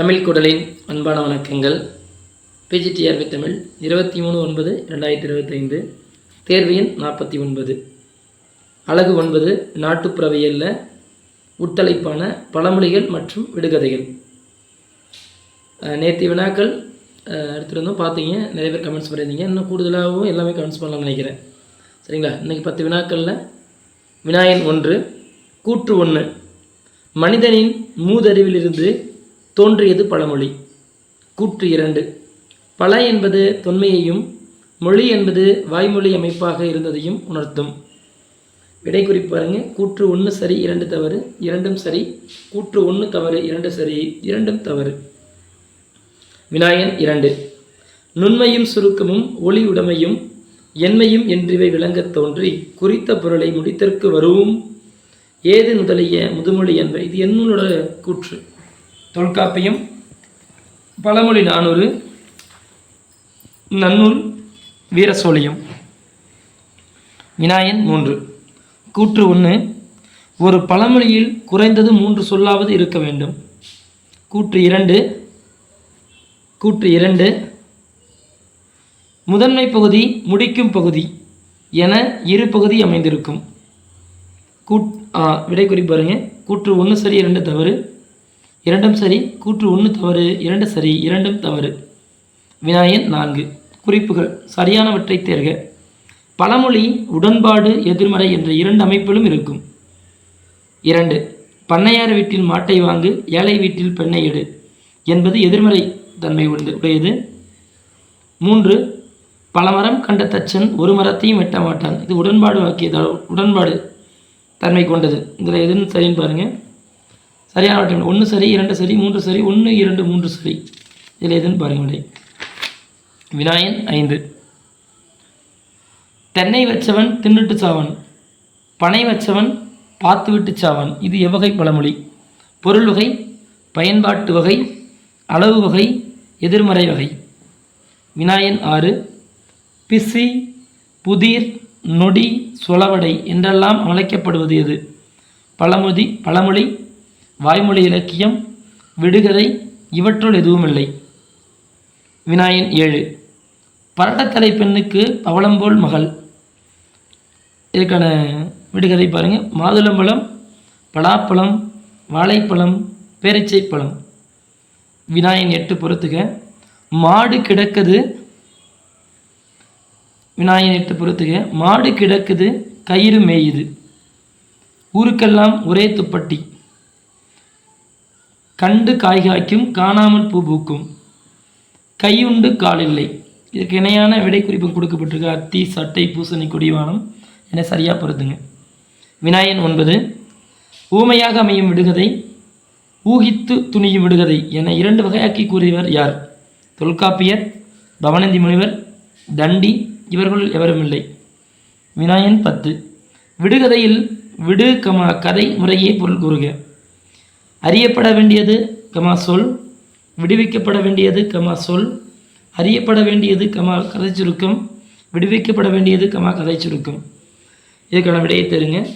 தமிழ் குடலின் அன்பான வணக்கங்கள். பிஜிடிஆர்பி தமிழ் இருபத்தி மூணு ஒன்பது ரெண்டாயிரத்தி இருபத்தைந்து. தேர்வு எண் நாற்பத்தி ஒன்பது. அழகு ஒன்பது நாட்டுப்புறவியலில் உட்தலைப்பான பழமொழிகள் மற்றும் விடுகதைகள். நேற்று வினாக்கள் அஹ், பார்த்தீங்க நிறைய பேர் கமெண்ட்ஸ் பண்ணியிருந்தீங்க. இன்னும் கூடுதலாகவும் எல்லாமே கமெண்ட்ஸ் பண்ணலாம்னு நினைக்கிறேன். சரிங்களா? இன்றைக்கி பத்து வினாக்களில் வினாயன் ஒன்று கூற்று ஒன்று. மனிதனின் மூதறிவிலிருந்து தோன்றியது பழமொழி. கூற்று இரண்டு. பல என்பது தொன்மையையும் மொழி என்பது வாய்மொழி அமைப்பாக இருந்ததையும் உணர்த்தும். விடை குறிப்பாருங்க கூற்று ஒன்று சரி இரண்டு தவறு. இரண்டும் சரி. கூற்று ஒன்று தவறு இரண்டு சரி. இரண்டும் தவறு. வினாயன் இரண்டு. நுண்மையும் சுருக்கமும் ஒளி உடைமையும் எண்மையும் என்றிவை விளங்கத் தோன்றி குறித்த பொருளை முடித்தற்கு வரும் ஏது முதலிய முதுமொழி என்ப இது என்னோட கூற்று. தொல்காப்பியம் பழமொழி நானூறு நன்னூல் வீரசோழியம். வினாயன் மூன்று. கூற்று ஒன்று ஒரு பழமொழியில் குறைந்தது மூன்று சொல்லாவது இருக்க வேண்டும். கூற்று இரண்டு கூற்று இரண்டு முதன்மை பகுதி முடிக்கும் பகுதி என இரு பகுதி அமைந்திருக்கும். கூட் ஆ, விடை குறிப்பாருங்க கூற்று ஒன்று சரி இரண்டு தவறு. இரண்டும் சரி கூற்று ஒன்று தவறு இரண்டு சரி இரண்டும் தவறு. வினாயன் நான்கு. குறிப்புகள். சரியானவற்றை தேர்க. பழமொழி உடன்பாடு எதிர்மறை என்ற இரண்டு அமைப்பிலும் இருக்கும். இரண்டு. பண்ணையார் வீட்டில் மாட்டை வாங்கு ஏழை வீட்டில் பெண்ணை எடு என்பது எதிர்மறை தன்மை உண்டு உடையது. மூன்று. பல மரம் கண்ட தச்சன் ஒரு மரத்தையும் வெட்ட மாட்டான். இது உடன்பாடு வாக்கியதால் உடன்பாடு தன்மை கொண்டது. இதில் எதுன்னு சரின்னு பாருங்கள் சரியான வட்டம் ஒன்று சரி இரண்டு சரி மூன்று சரி ஒன்று இரண்டு மூன்று சரி. இதில் எதுன்னு பாருங்கள் விடை வினாயன் ஐந்து. தென்னை வச்சவன் தின்னுட்டு சாவன். பனை வச்சவன் பார்த்து விட்டு இது எவ்வகை பழமொழி. பொருள் வகை பயன்பாட்டு வகை அளவு வகை எதிர்மறை வகை. வினாயன் ஆறு. பிசி புதிர் நொடி சொலவடை என்றெல்லாம் அழைக்கப்படுவது எது? பழமொழி பழமொழி வாய்மொழி இலக்கியம் விடுகதை இவற்றுள் எதுவுமில்லை. வினாயன் ஏழு. பரட்டத்தலை பெண்ணுக்கு பவளம்போல் மகள். இதுக்கான விடுகதை பாருங்கள் மாதுளம்பழம் பலாப்பழம் வாழைப்பழம் பேரிச்சைப்பழம் வினாயன் எட்டு பொறுத்துக. மாடு கிடக்குது. விநாயகன் எட்டு பொறுத்துக. மாடு கிடக்குது கயிறு மேயுது. ஊருக்கெல்லாம் ஒரே துப்பட்டி. கண்டு காய் காய்க்கும் காணாமல் பூ பூக்கும். கையுண்டு காலில்லை. இதுக்கு இணையான விடை குறிப்பு கொடுக்கப்பட்டிருக்க அத்தி சட்டை பூசணி கொடிவானம் என சரியாக பொறுத்துங்க. விநாயகன் ஒன்பது ஊமையாக அமையும் விடுகதை ஊகித்து துணியும் விடுகதை என இரண்டு வகையாக்கி கூறியவர் யார்? தொல்காப்பியர் பவனந்தி முனிவர் தண்டி இவர்களுள் எவரும் இல்லை. வினாயன் பத்து விடுகதையில் விடு கமா கதை முறையே பொருள் கூறுக. அறியப்பட வேண்டியது கமா சொல். விடுவிக்கப்பட வேண்டியது கமா சொல். அறியப்பட வேண்டியது கமா கதை சுருக்கம். விடுவிக்கப்பட வேண்டியது கமா கதை சுருக்கம். இதுக்கான விடையை தெருங்க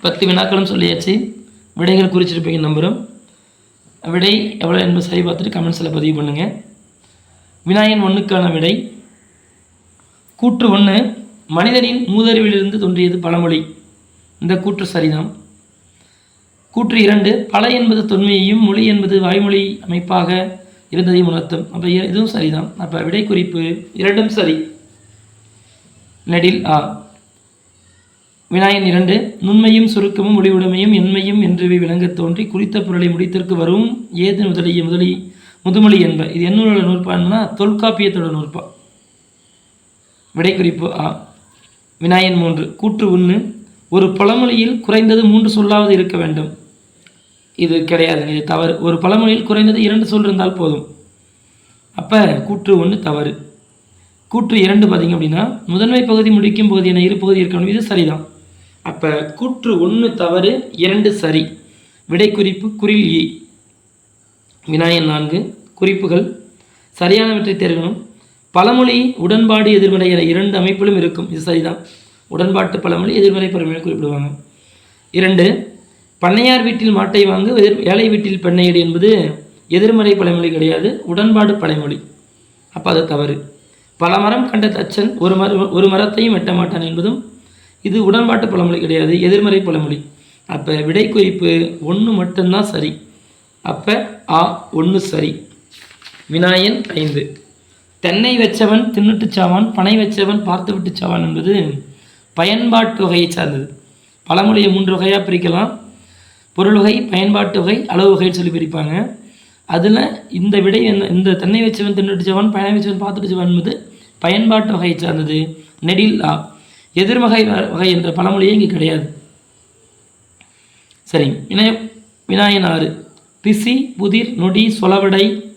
பத்து வினாக்களும் சொல்லியாச்சு. விடைகள் குறிச்சிருப்பீங்க நம்புகிறோம் விடை எவ்வளோ என்பது சரி பார்த்துட்டு கமெண்ட்ஸில் பதிவு பண்ணுங்கள் வினாயன் ஒன்றுக்கான விடை. கூற்று ஒன்று மனிதனின் மூதறிவிலிருந்து தோன்றியது பழமொழி. இந்த கூற்று சரிதான். கூற்று இரண்டு பல என்பது தொன்மையையும் மொழி என்பது வாய்மொழி அமைப்பாக இருந்ததையும் உணர்த்தும். அப்போ இதுவும் சரிதான். அப்போ விடை குறிப்பு இரண்டும் சரி. நெடில் ஆ. வினாயன் இரண்டு நுண்மையும் சுருக்கமும் ஒளிவுடைமையும் எண்மையும் என்றவை விளங்கத் தோன்றி குறித்த பொருளை முடித்திற்கு வரும் ஏது முதலிய முதலி முதுமொழி என்ப. இது என்னோட நூற்பான்னா தொல்காப்பியத்தோட நூற்பா. விடைக்குறிப்பு ஆ. வினாயன் மூன்று கூற்று ஒன்று ஒரு பழமொழியில் குறைந்தது மூன்று சொல்லாவது இருக்க வேண்டும். இது கிடையாதுங்க இது தவறு. ஒரு பழமொழியில் குறைந்தது இரண்டு சொல் இருந்தால் போதும். அப்போ கூற்று ஒன்று தவறு. கூற்று இரண்டு பார்த்திங்க அப்படின்னா முதன்மை பகுதி முடிக்கும் பகுதி என இரு பகுதி இருக்கணும்? இது சரிதான். அப்போ கூற்று ஒன்று தவறு இரண்டு சரி. விடை குறிப்பு குறில் இ. வினாயன் நான்கு குறிப்புகள் சரியானவற்றை தேர்கணும். பழமொழி உடன்பாடு எதிர்மறை என இரண்டு அமைப்பிலும் இருக்கும். இது சரிதான். உடன்பாட்டு பழமொழி எதிர்மறை பழமொழி குறிப்பிடுவாங்க. இரண்டு பண்ணையார் வீட்டில் மாட்டை வாங்க வேலை ஏழை வீட்டில் பெண்ணையடி என்பது எதிர்மறை பழமொழி கிடையாது உடன்பாடு பழமொழி. அப்போ அது தவறு. பல மரம் கண்ட தச்சன் ஒரு மர ஒரு மரத்தையும் வெட்ட மாட்டான் என்பதும் இது உடன்பாட்டு பழமொழி கிடையாது எதிர்மறை பழமொழி. அப்போ விடை குறிப்பு ஒன்று மட்டும்தான் சரி. அப்போ ஆ ஒன்று சரி. வினாயன் ஐந்து. தென்னை வச்சவன் தின்னுட்டு சாவான் பனை வச்சவன் பார்த்து விட்டு சாவான் என்பது பயன்பாட்டு வகையை சார்ந்தது. பழமொழியை மூன்று வகையாக பிரிக்கலாம். பொருள் வகை பயன்பாட்டு வகை அளவு வகைன்னு சொல்லி பிரிப்பாங்க. அதில் இந்த விடை இந்த தென்னை வச்சவன் தின்னுட்டு செவன் பனை வச்சவன் பார்த்துட்டு செவன் என்பது பயன்பாட்டு வகையை சார்ந்தது. நெடில் ஆ எதிர்வகை வ- வகை என்ற பழமொழியே இங்கே கிடையாது. சரி வினய வினாயன் ஆறு. பிசி புதிர் நொடி சொலவடை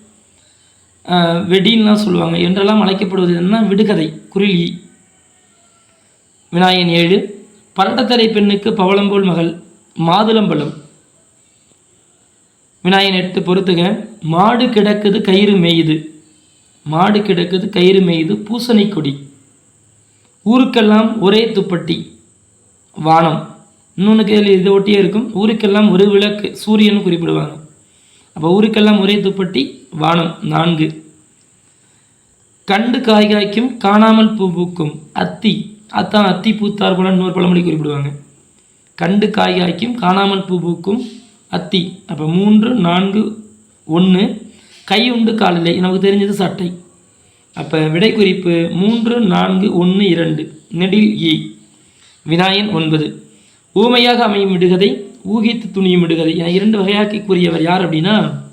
வெடின்லாம் சொல்லுவாங்க. என்றெல்லாம் அழைக்கப்படுவது என்ன விடுகதை குருளி வினாயன் ஏழு. பரட்டத்தரை பெண்ணுக்கு பவளம்போல் மகள் மாதுளம்பழம். வினாயன் எடுத்து பொறுத்துக. மாடு கிடக்குது கயிறு மேயுது. மாடு கிடக்குது கயிறு மேயுது பூசணி கொடி. ஊருக்கெல்லாம் ஒரே துப்பட்டி வானம். இன்னொன்று கேள்வி இதை ஒட்டியே இருக்கும். ஊருக்கெல்லாம் ஒரு விளக்கு சூரியன் குறிப்பிடுவாங்க. அப்போ ஊருக்கெல்லாம் ஒரே துப்பட்டி வானம். நான்கு. கண்டு காய் காய்க்கும் காணாமல் பூ பூக்கும். அத்தி. அத்தான் அத்தி பூத்தார் போல இன்னொரு பழமொழி குறிப்பிடுவாங்க. கண்டு காய் காய்க்கும் காணாமல் பூ பூக்கும் அத்தி. அப்போ மூன்று நான்கு ஒன்று கை உண்டு காலில்லை நமக்கு தெரிஞ்சது சட்டை. அப்போ விடை குறிப்பு மூன்று நான்கு ஒன்று இரண்டு. நெடில் ஈ வினாயன் ஒன்பது. ஊமையாக அமையும் விடுகதை ஊகித்து துணியும் விடுகதை என இரண்டு வகையாக்கி கூறியவர் யார் அப்படின்னா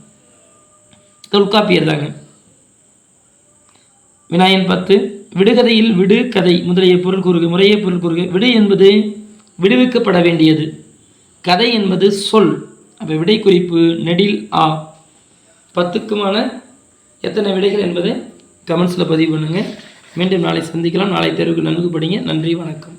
தொல்காப்பியர் தாங்க. வினாயன் பத்து. விடுகதையில் விடு கதை. முதலிய பொருள் கூறுக முறையே பொருள் கூறுக. விடு என்பது விடுவிக்கப்பட வேண்டியது. கதை என்பது சொல். அப்போ விடை குறிப்பு நெடில் ஆ. பத்துக்குமான எத்தனை விடைகள் என்பதை கமெண்ட்ஸில் பதிவு பண்ணுங்கள் மீண்டும் நாளை சந்திக்கலாம். நாளை தேர்வுக்கு நன்கு படிங்க. நன்றி வணக்கம்.